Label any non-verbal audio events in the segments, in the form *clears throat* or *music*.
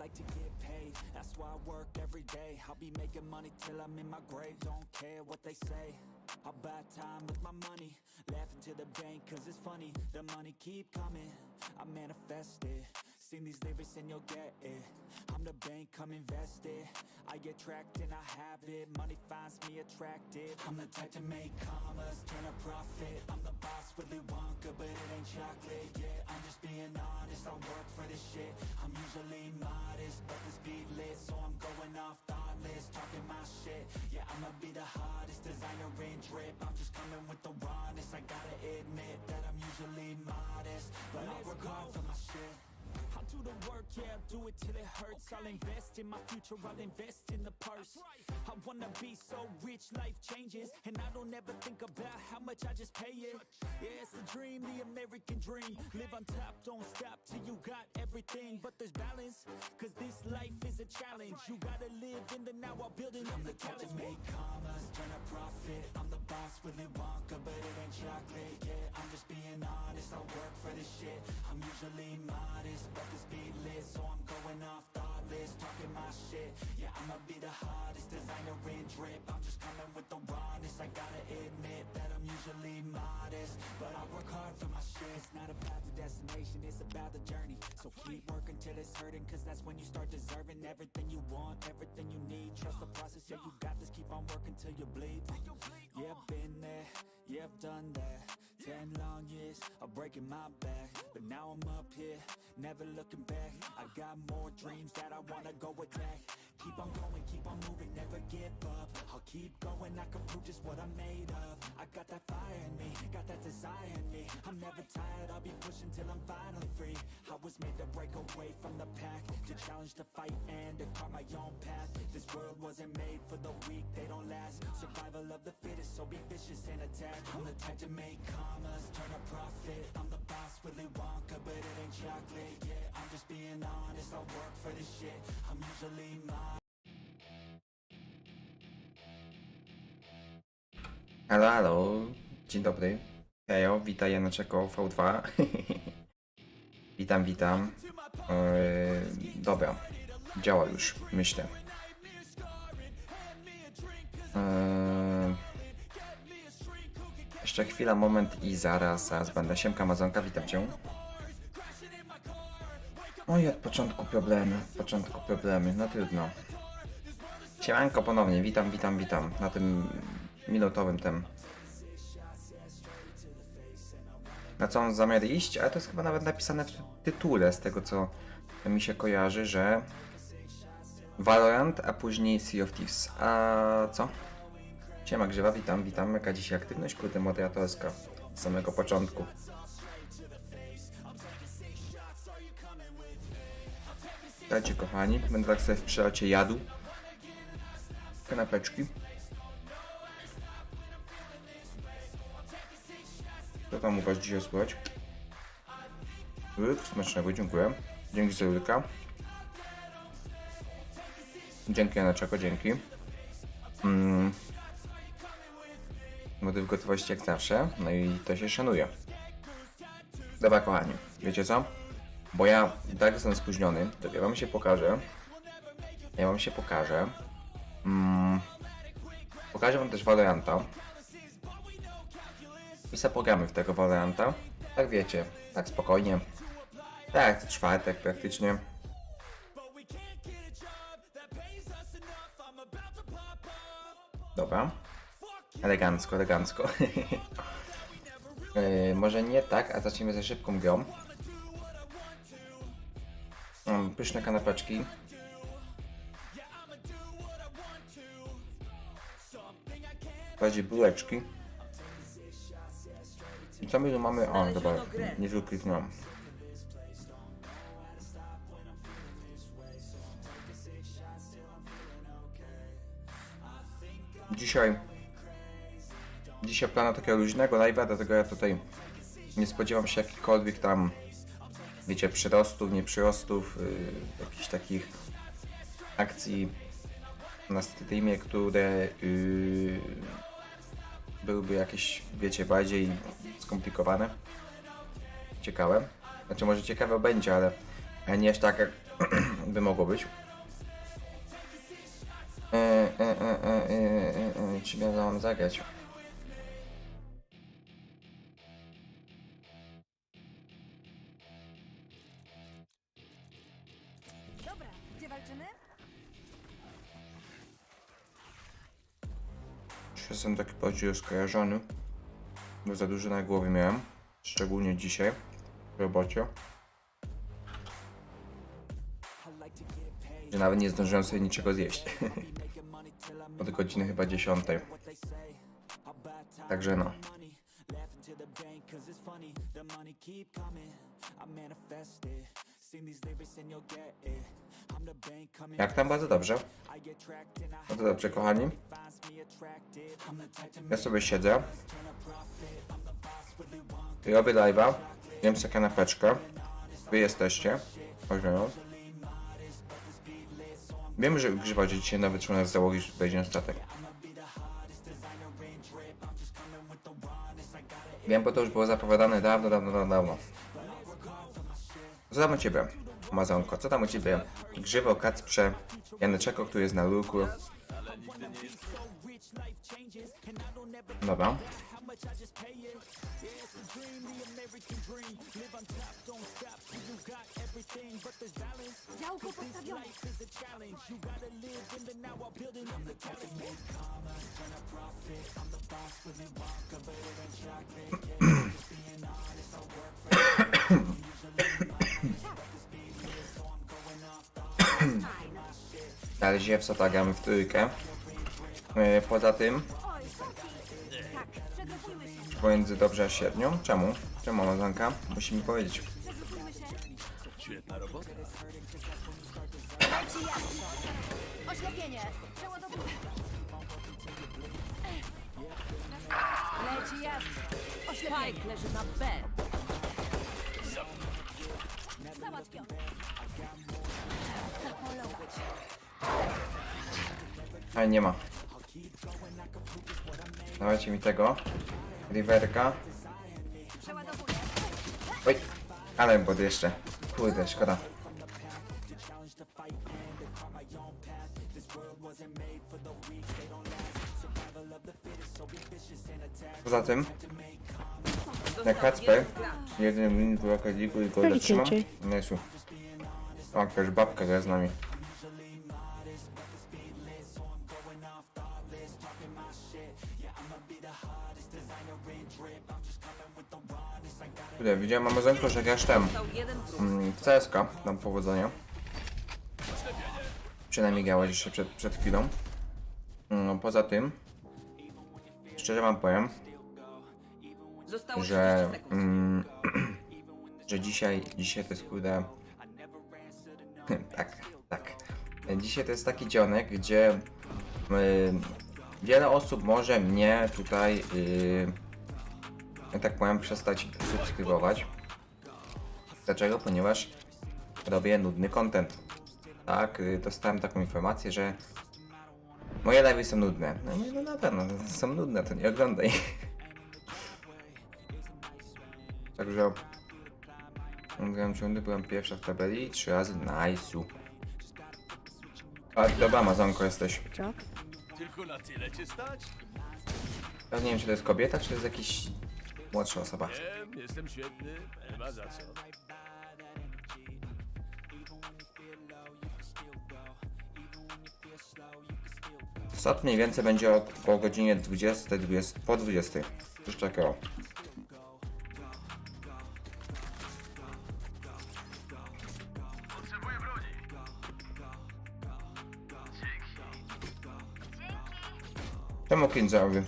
like to get paid, that's why I work every day. I'll be making money till I'm in my grave. Don't care what they say. I'll buy time with my money, laughing to the bank cause it's funny. The money keep coming, I manifest it. Sing these lyrics and you'll get it. I'm the bank, come invest it. I get tracked and I have it. Money finds me attractive. I'm the type to make commas, turn a profit. I'm the boss, Willy Wonka, but it ain't chocolate. Yeah, I'm just being honest. I work for this shit. I'm usually modest, but this beat lit, so I'm going off thoughtless, talking my shit. Yeah, I'ma be the hottest designer in drip. I'm just coming with the rawness. I gotta admit that I'm usually modest, but I work hard for my shit. Do the work, yeah, I'll do it till it hurts. I'll invest in my future, I'll invest in the purse. I wanna be so rich, life changes. And I don't ever think about how much I just pay it. Yeah, it's the dream, the American dream. Live on top, don't stop till you got everything. But there's balance, cause this life is a challenge. You gotta live in the now while building up the challenge. make commas, turn a profit. I'm the boss, Willy Wonka, but it ain't chocolate. Yeah, I'm just being honest. I work for this shit. I'm usually modest, but this beat lit, so I'm going off thoughtless, talking my shit. Yeah, I'ma be the hottest designer in drip. I'm just coming with the rawness. I gotta admit that I'm usually modest, but I work hard for my shit. It's not about the destination, it's about the journey. So keep working till it's hurting, cause that's when you start deserving everything you want, everything you need. Trust the process, yeah, you got this. Keep on working till you bleed. Yeah, been there, yeah, I've done that. Ten long years of breaking my back, but now I'm up here, never looking back. I got more dreams that I wanna go attack. Keep on going, keep on moving, never give up. I'll keep going, I can prove just what I'm made of. I got that fire in me, got that desire in me. I'm never tired, I'll be pushing till I'm finally free. I was made to break away from the pack, to challenge, to fight, and to carve my own path. This world wasn't made for the weak, they don't last. Survival of the fittest, so be vicious and attack. I'm the type to make commas, turn a profit. I'm the boss, Willy Wonka, but it ain't chocolate. Yeah, I'm just being honest, I work for this shit. I'm usually modest. Halo, halo, dzień dobry. Ejo, witaj Janaczeko V2. *laughs* witam, witam. Yy, dobra, działa już, myślę. Yy, jeszcze chwila, moment i zaraz, zaraz będę. Siemka Amazonka, witam Cię. Oj, od początku problemy, od początku problemy, no trudno. Siemanko ponownie, witam, witam, witam na tym minutowym tym. Na co on zamiar iść, ale to jest chyba nawet napisane w tytule, z tego co mi się kojarzy, że Valorant, a później Sea of Thieves. A co? Siema Grzywa, witam, witam. Jaka dzisiaj aktywność, kurde, moderatorska z samego początku. Dajcie kochani, będę tak sobie w przelocie jadł. Kanapeczki. Co tam u Was dzisiaj słychać? Łyk, smacznego, dziękuję. Dzięki za Julka. Dzięki Janaczeko, dzięki. Mm. Motyw gotowości jak zawsze, no i to się szanuje. Dobra kochani, wiecie co? Bo ja tak jestem spóźniony, to ja wam się pokażę. Ja wam się pokażę. Mm. Pokażę wam też Valoranta. I se pogramy w tego Valoranta. Tak wiecie, tak spokojnie. Tak, czwartek praktycznie. Dobra. Elegancko, elegancko. Yy, *laughs* może nie tak, a zacznijmy ze szybką grą. Mam pyszne kanapeczki. Bardziej bułeczki. I co my tu mamy? O, dobra, nie wykliknąłem. Dzisiaj Dzisiaj plana takiego luźnego live'a, dlatego ja tutaj nie spodziewam się jakichkolwiek tam wiecie, przyrostów, nieprzyrostów, yy, jakichś takich akcji na streamie, które yy, byłyby jakieś, wiecie, bardziej skomplikowane. Ciekawe. Znaczy może ciekawe będzie, ale nie jest tak, jak by mogło być. E, e, e, e, e, e, e, Czym ja mam zagrać? Taki bardziej skojarzony, bo za dużo na głowie miałem, szczególnie dzisiaj w robocie. Że nawet nie zdążyłem sobie niczego zjeść. *laughs* Od godziny chyba 10. Także no. Jak tam bardzo dobrze? Bardzo dobrze, kochani. Ja sobie siedzę. Robię live'a. Jem sobie kanapeczkę. Wy jesteście. Poziomo. Wiem, że grzywa, że dzisiaj nawet nas z załogi wejdzie na statek. Wiem, bo to już było zapowiadane dawno, dawno, dawno, dawno. Co tam u ciebie, Amazonko? Co tam u ciebie? Grzywo, Kacprze, Janeczeko, który jest na luku. Dobra. Działko postawione. Ale ziewca tak gramy w trójkę. E, Poza tym, pomiędzy dobrze a średnią. Czemu? Czemu Amazonka? Musi mi powiedzieć. Świetna robota. Leci jasno. Oślepienie. Leci jasno. Oślepienie. Leży na B. Załatwione. Zapolować. Ale nie ma. Dawajcie mi tego. Riverka. Oj, ale bod jeszcze. Kurde, szkoda. Poza tym, na Kacper, jeden win w League i go zatrzymam. Jezu. O, jakaś babka gra z nami. Kurde, widziałem Amazonko, że grasz tam mm, w CSK, tam powodzenia. Przynajmniej grałeś jeszcze przed, przed chwilą. No, poza tym, szczerze wam powiem, że, 30 sekund. mm, *clears throat* że dzisiaj, dzisiaj to jest kurde, *laughs* tak, tak. Dzisiaj to jest taki dzionek, gdzie y, wiele osób może mnie tutaj, y, tak powiem, przestać subskrybować. Dlaczego? Ponieważ robię nudny content. Tak, y, dostałem taką informację, że moje live'y są nudne. No nie, no na pewno, są nudne, to nie oglądaj. *laughs* Także Grałem ciągle, byłem pierwsza w tabeli i trzy razy nice'u. A dobra, Amazonko jesteś. Tylko na tyle cię stać? Ja nie wiem, czy to jest kobieta, czy to jest jakiś młodsza osoba. Wiem, jestem świetny, nie ma za co. Start mniej więcej będzie od, po godzinie 20, 20, po 20. Coś takiego. Czemu Kinzały?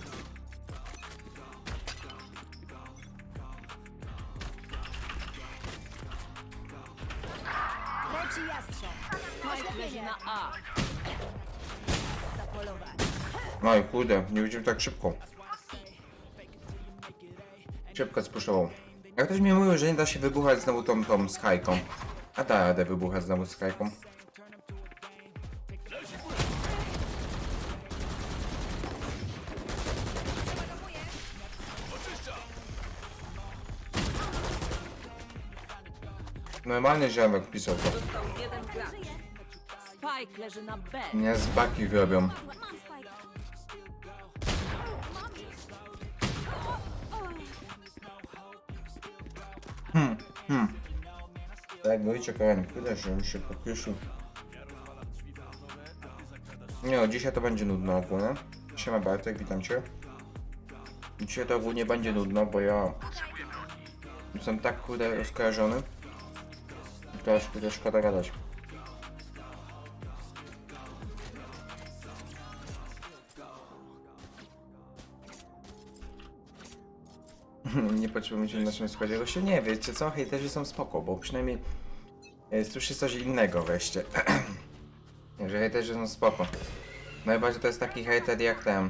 Leci jastrząb. Spike leży Oślepienie. na A. Zapolować. No i kurde, nie widzimy tak szybko. Szybko spuszczował. Jak ktoś mi mówił, że nie da się wybuchać znowu tą, tą skajką. A da radę wybuchać znowu skajką. Normalny ziomek pisał to. Został jeden gracz. Spike leży na B. Nie z baki robią. Mam spike. Tak, boicie kochani, tyle, że mi się popieszył. Nie no, dzisiaj to będzie nudno ogólnie. Siema Bartek, witam cię. Dzisiaj to ogólnie będzie nudno, bo ja jestem tak kurde rozkojarzony. Aż kurde szkoda gadać. *laughs* nie poczułem się w naszym składzie gości. Nie, wiecie co, hejterzy są spoko, bo przynajmniej e, słyszy coś innego wreszcie. *clears throat* że hejterzy są spoko. Najbardziej to jest taki hejter jak ten.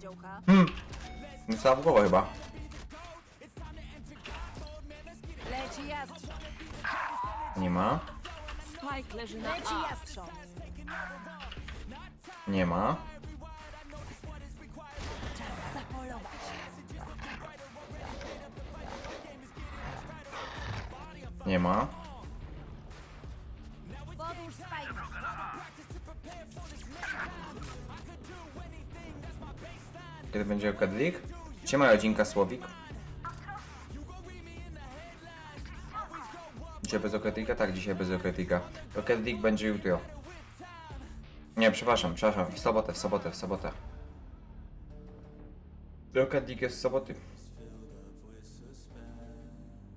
Działka. No cała w głowę chyba. Leci jastrząb. Nie ma. Spike leży na Leci A. jastrząb. Nie ma. Zapolować. Nie ma. Podłóż spike. Kiedy będzie okadlik? Siema rodzinka Słowik. Dzisiaj bez okadlika? Tak, dzisiaj bez okadlika. Okadlik będzie jutro. Nie, przepraszam, przepraszam. W sobotę, w sobotę, w sobotę. Okadlik jest w soboty.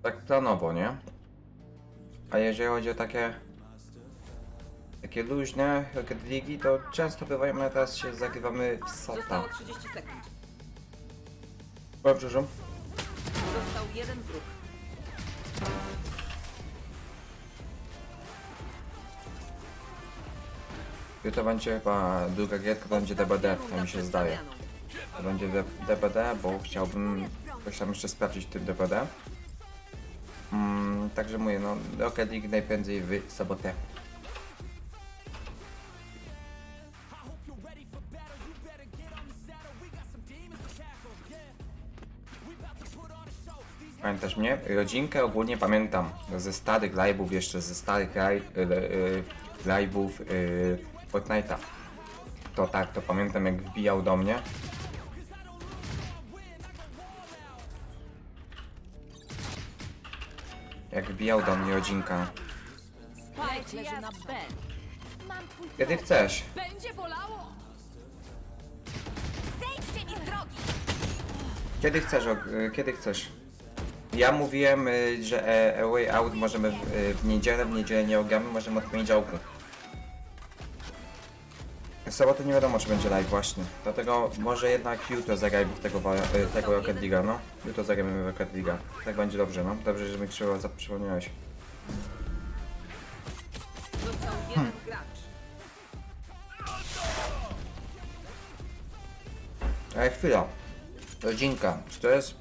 Tak planowo, nie? A jeżeli chodzi o takie takie luźne okadliki, to często bywają, a teraz się zagrywamy w sota. Zostało 30 sekund. O, przepraszam. Został jeden wróg. Jutro będzie chyba druga gierka, to będzie DBD, to mi się zdaje. To będzie DBD, bo chciałbym coś tam jeszcze sprawdzić w tym DBD. Mm, także mówię, no Rocket League najprędzej w sobotę. Pamiętasz mnie? Rodzinkę ogólnie pamiętam ze starych live'ów, jeszcze ze starych y, live'ów y, Fortnite'a. To tak, to pamiętam jak wbijał do mnie. Jak wbijał do mnie rodzinka. Spike leży na B. Mam twój Kiedy chcesz? Będzie bolało! Zejdźcie mi z drogi. Kiedy chcesz? og- y, Kiedy chcesz? Ja mówiłem, y, że e, A Way Out możemy w, y, w niedzielę, w niedzielę nie ogramy, możemy od poniedziałku. W sobotę nie wiadomo, czy będzie live właśnie. Dlatego może jednak jutro zagrajmy w tego, wa- y, tego Rocket League'a, no. Jutro zagramy w Rocket League'a. Tak będzie dobrze, no. Dobrze, że mi trzeba przypomniałeś. Został jeden gracz. Ale chwila. Rodzinka. Czy to jest...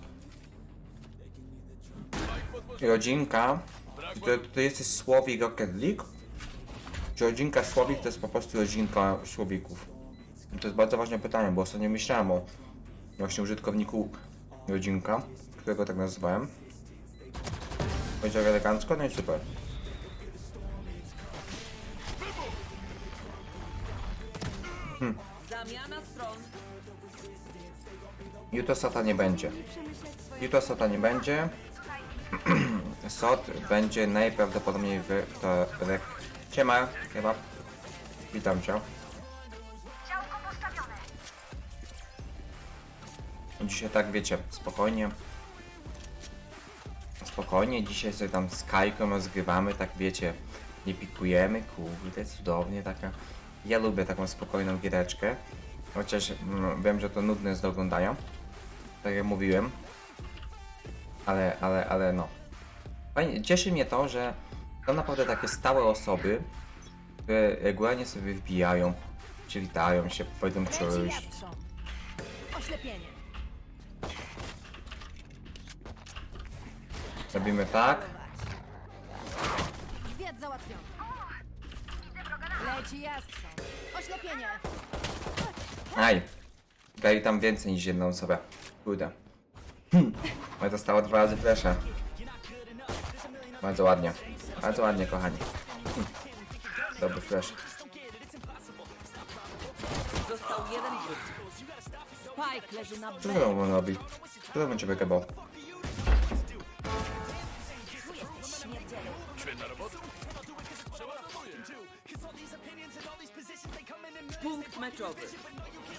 Rodzinka? To, to jesteś Słowik Rocket League? Czy rodzinka Słowik to jest po prostu rodzinka Słowików? To jest bardzo ważne pytanie, bo ostatnio myślałem o właśnie użytkowniku rodzinka, którego tak nazywałem. Powiedział elegancko, no i super. Zamiana stron. Jutro Sota nie będzie. Jutro Sota nie będzie. *clears throat* Sot będzie najprawdopodobniej w wtorek. Siema, chyba. Witam cię. Dzisiaj tak wiecie, spokojnie. Spokojnie, dzisiaj sobie tam z Kajką rozgrywamy, tak wiecie, nie pikujemy, kurde, cudownie taka. Ja lubię taką spokojną giereczkę. Chociaż mm, wiem, że to nudne jest do oglądania. Tak jak mówiłem. Ale, ale, ale no. Fajnie, cieszy mnie to, że to naprawdę takie stałe osoby, które regularnie sobie wbijają, przywitają się, powiedzą jastrząb. Oślepienie. Robimy tak. Zwiat załatwiony. Leci jastrząb. Oślepienie. Aj. Tam więcej niż jedną osobę. Kurde. Ale dostała dwa razy flesza. Bardzo ładnie. Bardzo ładnie, kochani. Hmm. Dobry flash. Został jeden wróg. Spike leży na Co B. to on robi? Kto to? Świetna robota. Punkt meczowy.